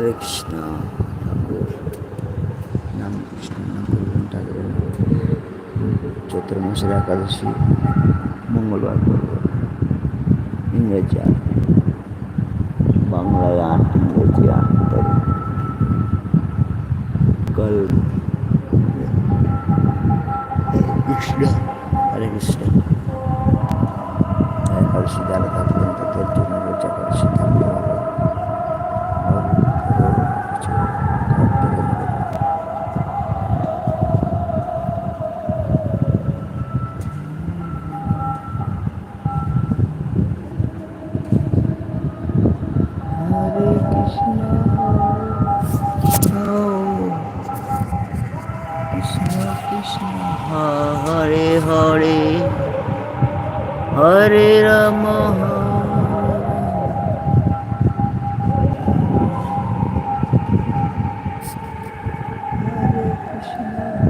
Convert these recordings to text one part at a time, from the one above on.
হরে কৃষ্ণ ঠাকুর নাম কৃষ্ণ নাম করবেন ঠাকুরের চৈত্র মাসের একাদশী মঙ্গলবার করব ইংরেজি আট বাংলায় আট ইংরেজি আট তারিখ কাল কৃষ্ণ হরে কৃষ্ণ একাদশী যারা হরে হরে হরে রাম হরে কৃষ্ণ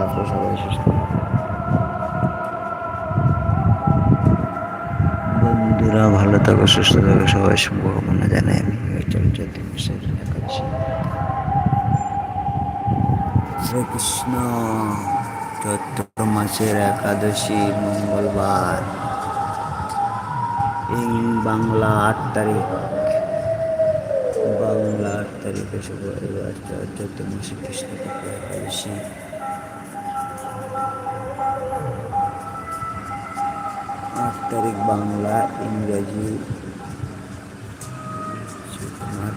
থাকো সবাই সুস্থ। বন্ধুরা, ভালো থাকো, সুস্থ থাকো, সবাই শুভকামনা জানাই। আমি চৈত্র মাসের একাদশী। হরে কৃষ্ণ। চৈত্র মাসের একাদশী, মঙ্গলবার। ইং বাংলা আট তারিখ। বাংলা আট তারিখে শুভ এবার চৈত্র মাসে কৃষ্ণ পক্ষ একাদশী আট তারিখ বাংলা ইংরাজি তোমার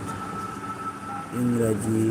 ইংরাজি